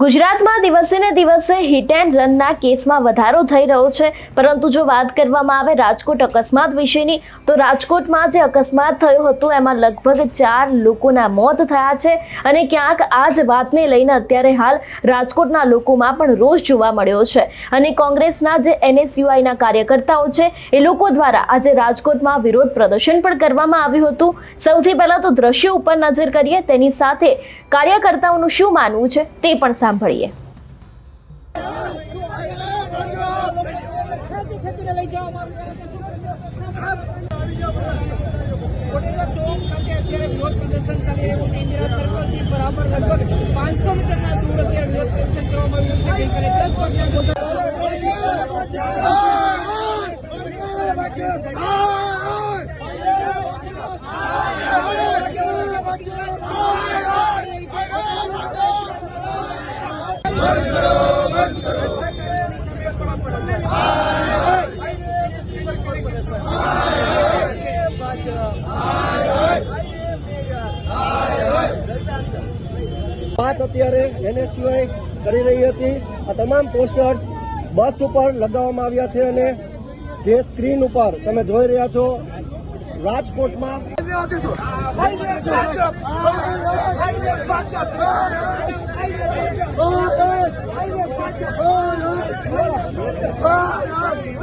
ગુજરાતમાં દિવસે ને દિવસે હિટ એન્ડ રનના કેસમાં વધારો થઈ રહ્યો છે. પરંતુ જો વાત કરવામાં આવે રાજકોટ અકસ્માત વિશેની, તો રાજકોટમાં જે અકસ્માત થયો હતો, એમાં લગભગ ચાર લોકોના મોત થયા છે. અને ક્યાંક આ જ વાતને લઈને અત્યારે હાલ રાજકોટના લોકોમાં પણ રોષ જોવા મળ્યો છે. અને કોંગ્રેસના જે એનએસયુઆઈના કાર્યકર્તાઓ છે, એ લોકો દ્વારા આજે રાજકોટમાં વિરોધ પ્રદર્શન પણ કરવામાં આવ્યું હતું. સૌથી પહેલાં તો દ્રશ્યો ઉપર નજર કરીએ, તેની સાથે કાર્યકર્તાઓનું શું માનવું છે તે પણ સાંભળીએ. પાંચસો વાત અત્યારે એનએસયુઆઈ કરી રહી હતી આ તમામ પોસ્ટર્સ બસ ઉપર લગાવવામાં આવ્યા છે અને જે સ્ક્રીન ઉપર તમે જોઈ રહ્યા છો રાજકોટમાં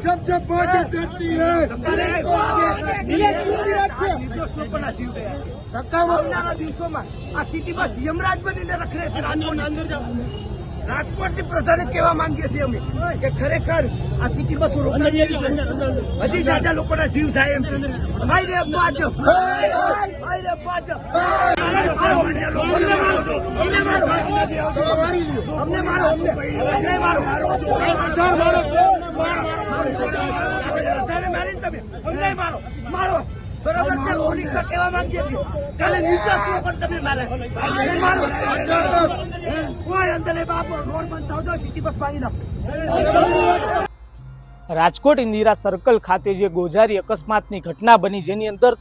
जब जब बात करती है આવનારા દિવસોમાં આ સિટી બસ યમરાજ બનીને રખડે છે રાજકોટ રાજકોટની પ્રજાને કહેવા માંગીએ છીએ અમે કે ખરેખર આ સિટી બસો રોકાઈ ગઈ છે હજી જાજા લોકોના જીવ જાય એમ છે ભાઈ રે ભાજપ ભાઈ રે ભાજપ અમને મારો રાજકોટ ઇન્દિરા સર્કલ ખાતે જે ગોઝારી અકસ્માતની ઘટના બની, જેની અંદર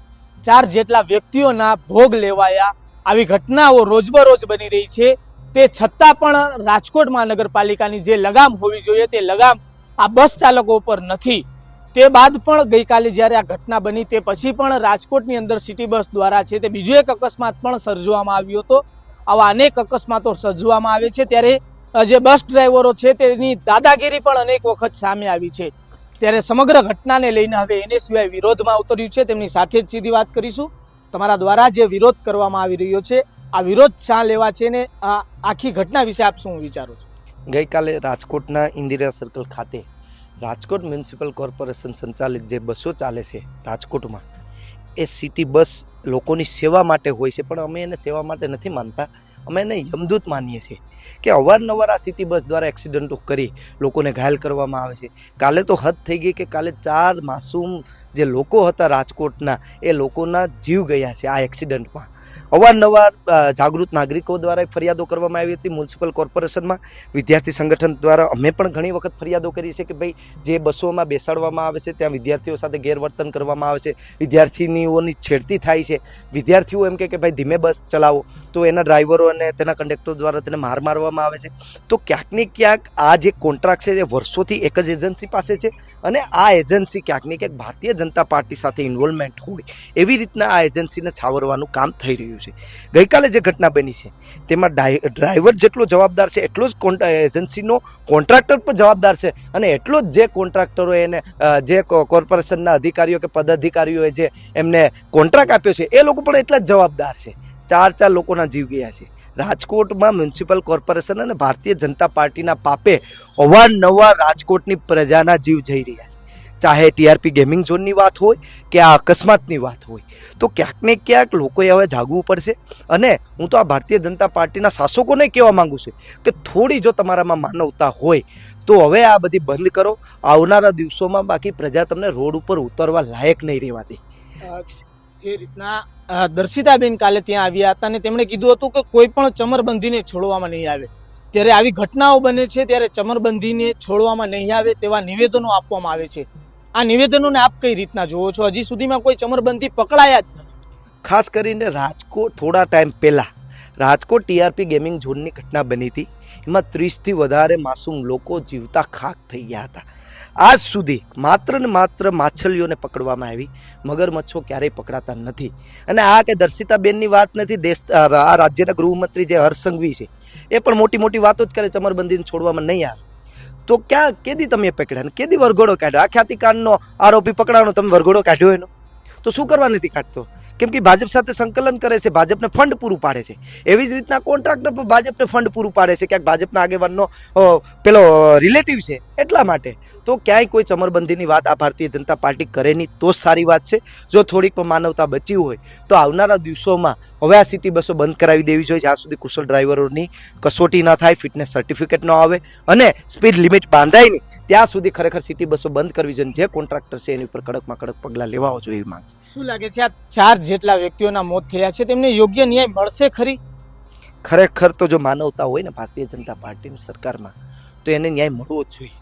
ચાર જેટલા વ્યક્તિઓના ભોગ લેવાયા. આવી ઘટનાઓ રોજબરોજ બની રહી છે. તે છતાં પણ રાજકોટ મહાનગરપાલિકાની જે લગામ હોવી જોઈએ તે લગામ આ બસ ચાલકો ઉપર નથી. તે બાદ પણ ગઈકાલે જ્યારે આ ઘટના બની તે પછી પણ રાજકોટની અંદર સિટી બસ દ્વારા છે તે બીજો એક અકસ્માત પણ સર્જવામાં આવ્યો હતો. આવા અનેક અકસ્માતો સર્જવામાં આવે છે. ત્યારે જે બસ ડ્રાઈવરો છે તેની દાદાગીરી પણ અનેક વખત સામે આવી છે. ત્યારે સમગ્ર ઘટનાને લઈને હવે એને સિવાય વિરોધમાં ઉતર્યું છે. તેમની સાથે જ સીધી વાત કરીશું. તમારા દ્વારા જે વિરોધ કરવામાં આવી રહ્યો છે આ વિરોધ શા લેવા છે ને આ આખી ઘટના વિશે આપ શું વિચારો છો? ગઈકાલે રાજકોટના ઇન્દિરા સર્કલ ખાતે રાજકોટ મ્યુનિસિપલ કોર્પોરેશન સંચાલિત જે બસો ચાલે છે રાજકોટમાં, એ સિટી બસ લોકોની સેવા માટે હોય છે, પણ અમે એને સેવા માટે નથી માનતા. અમે એને યમદૂત માનીએ છીએ કે અવારનવાર આ સિટી બસ દ્વારા એક્સિડન્ટો કરી લોકોને ઘાયલ કરવામાં આવે છે. કાલે તો હદ થઈ ગઈ કે કાલે ચાર માસૂમ જે લોકો હતા રાજકોટના, એ લોકોના જીવ ગયા છે આ એક્સિડન્ટમાં અવારનવાર જાગૃત નાગરિકો દ્વારા ફરિયાદો કરવામાં આવી હતી મ્યુનિસિપલ કોર્પોરેશનમાં. વિદ્યાર્થી સંગઠન દ્વારા અમે પણ ઘણી વખત ફરિયાદો કરી છે કે ભાઈ, જે બસોમાં બેસાડવામાં આવે છે, ત્યાં વિદ્યાર્થીઓ સાથે ગેરવર્તન કરવામાં આવે છે. વિદ્યાર્થીનીઓની છેડતી થાય છે. વિદ્યાર્થીઓ એમ કે ભાઈ ધીમે બસ ચલાવો. તો એના ડ્રાઈવરો અને તેના કંડક્ટર દ્વારા તેને માર મારવામાં આવે છે. તો ક્યાંક ને ક્યાંક આ જે કોન્ટ્રાક્ટ છે એ વર્ષોથી એક જ એજન્સી પાસે છે અને આ એજન્સી ક્યાંક ને ક્યાંક ભારતીય જનતા પાર્ટી સાથે ઇન્વોલ્વમેન્ટ હોય એવી રીતના આ એજન્સીને છાવરવાનું કામ થઈ રહ્યું છે. ગઈકાલે જે ઘટના બની છે તેમાં ડ્રાઈવર જેટલો જવાબદાર છે એટલો જ એજન્સીનો કોન્ટ્રાક્ટર પણ જવાબદાર છે અને એટલો જ જે કોન્ટ્રાક્ટરોએ એને જે કોર્પોરેશનના અધિકારીઓ કે પદાધિકારીઓએ જે એમને કોન્ટ્રાક્ટ આપ્યો છે એ લોકો પણ એટલા જ જવાબદાર છે. ચાર ચાર લોકોના જીવ ગયા છે. રાજકોટમાં મ્યુનિસિપલ કોર્પોરેશન અને ભારતીય જનતા પાર્ટીના પાપે અવારનવાર રાજકોટની પ્રજાના જીવ જઈ રહ્યા છે. ચાહે ટીઆરપી ગેમિંગ ઝોનની વાત હોય કે આ અકસ્માતની વાત હોય. તો ક્યાંક ને ક્યાંક લોકોએ હવે જાગવું પડશે. અને હું તો આ ભારતીય જનતા પાર્ટીના શાસકોને કહેવા માંગુ છું કે થોડી જો તમારામાં માનવતા હોય, તો હવે આ બધી બંધ કરો. આવનારા દિવસોમાં બાકી પ્રજા તમને રોડ ઉપર ઉતરવા લાયક નહીં રહેવા દે. જે રીતના દર્શિતાબેન કાલે ત્યાં આવ્યા હતા અને તેમણે કીધું હતું કે કોઈ પણ ચમરબંધીને છોડવામાં નહીં આવે. ત્યારે આવી ઘટનાઓ બને છે, ત્યારે ચમરબંધીને છોડવામાં નહીં આવે તેવા નિવેદનો આપવામાં આવે છે. આ નિવેદનોને આપ કઈ રીતના જોવો છો? હજી સુધીમાં કોઈ ચમરબંધી પકડાયા જ નથી. ખાસ કરીને રાજકોટ થોડા ટાઈમ પહેલાં રાજકોટ ટીઆરપી ગેમિંગ ઝોનની ઘટના બની હતી. એમાં ત્રીસથી વધારે માસૂમ લોકો જીવતા ખાક થઈ ગયા હતા. આજ સુધી માત્ર ને માત્ર માછલીઓને પકડવામાં આવી. મગરમચ્છો ક્યારેય પકડાતા નથી. અને આ કે દર્શિતાબેનની વાત નથી, દેશ આ રાજ્યના ગૃહમંત્રી જે હરસંઘવી છે, એ પણ મોટી મોટી વાતો જ કરે ચમરબંધીને છોડવામાં નહીં આવે. તો ક્યાં, કેદી તમે પકડ્યા કેદી વરઘોડો કાઢ્યો? આ ખ્યાતિકાંડનો આરોપી પકડાવાનો તમે વરઘોડો કાઢ્યો એનો? તો શું કરવા નથી કાઢતો? કેમ કે ભાજપ સાથે સંકલન કરે છે, ભાજપને ફંડ પૂરું પાડે છે. એવી જ રીતના કોન્ટ્રાક્ટર પણ ભાજપને ફંડ પૂરું પાડે છે. ક્યાંક ભાજપના આગેવાનનો પેલો રિલેટિવ છે, એટલા માટે. તો ક્યાંય કોઈ ચમરબંધીની વાત આ ભારતીય જનતા પાર્ટી કરે નહીં, તો સારી વાત છે. જો થોડીક પણ માનવતા બચી હોય, તો આવનારા દિવસોમાં હવે આ સિટી બસો બંધ કરાવી દેવી જોઈએ. જ્યાં સુધી કુશળ ડ્રાઈવરોની કસોટી ન થાય ફિટનેસ સર્ટિફિકેટ ન આવે અને સ્પીડ લિમિટ બાંધાય નહીં, ત્યાં સુધી ખરેખર સિટી બસો બંધ કરવી જોઈએ જે કોન્ટ્રાક્ટર છે, એની ઉપર કડકમાં કડક પગલાં લેવા જોઈએ માંગ શું લાગે છે આ ચાર જેટલા વ્યક્તિઓના મોત થયા છે તેમને યોગ્ય ન્યાય મળશે ખરી? ખરેખર તો જો માનવતા હોય ને ભારતીય જનતા પાર્ટીની સરકારમાં તો એને ન્યાય મળવો જ જોઈએ.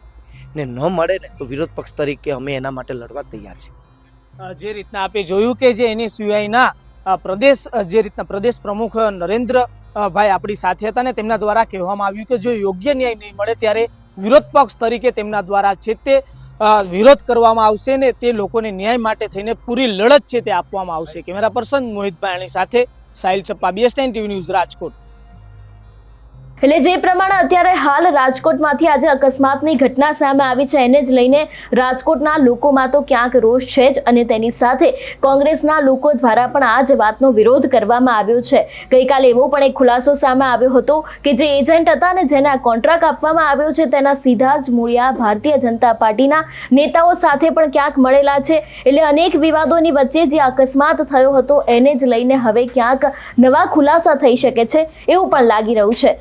ને ન મળે ને તો વિરોધ પક્ષ તરીકે અમે એના માટે લડવા તૈયાર છીએ જે રીતના આપે જોયું કે જે એની સિવાયના પ્રદેશ જે રીતના પ્રદેશ પ્રમુખ નરેન્દ્ર ભાઈ આપણી સાથે હતા ને તેમના દ્વારા કહેવામાં આવ્યું કે જો યોગ્ય ન્યાય નહીં મળે ત્યારે વિરોધ પક્ષ તરીકે તેમના દ્વારા છે તે વિરોધ કરવામાં આવશે ને તે લોકોને ન્યાય માટે થઈને પૂરી લડત છે તે આપવામાં આવશે. કેમેરા પર્સન મોહિત ભાયાણી સાથે Sahil Chappa BS TV news Rajkot. એટલે જે પ્રમાણે અત્યારે હાલ રાજકોટમાંથી આજે અકસ્માતની ઘટના સામે આવી છે, એને જ લઈને રાજકોટના લોકોમાં તો ક્યાંક રોષ છે જ અને તેની સાથે કોંગ્રેસના લોકો દ્વારા પણ આ જ વાતનો વિરોધ કરવામાં આવ્યો છે. ગઈકાલે એવો પણ એક ખુલાસો સામે આવ્યો હતો કે જે એજન્ટ હતા ને જેને કોન્ટ્રાક્ટ આપવામાં આવ્યો છે, તેના સીધા જ મૂળિયા ભારતીય જનતા પાર્ટીના નેતાઓ સાથે પણ ક્યાંક મળેલા છે. એટલે અનેક વિવાદોની વચ્ચે જે અકસ્માત થયો હતો, એને જ લઈને હવે ક્યાંક નવા ખુલાસા થઈ શકે છે એવું પણ લાગી રહ્યું છે.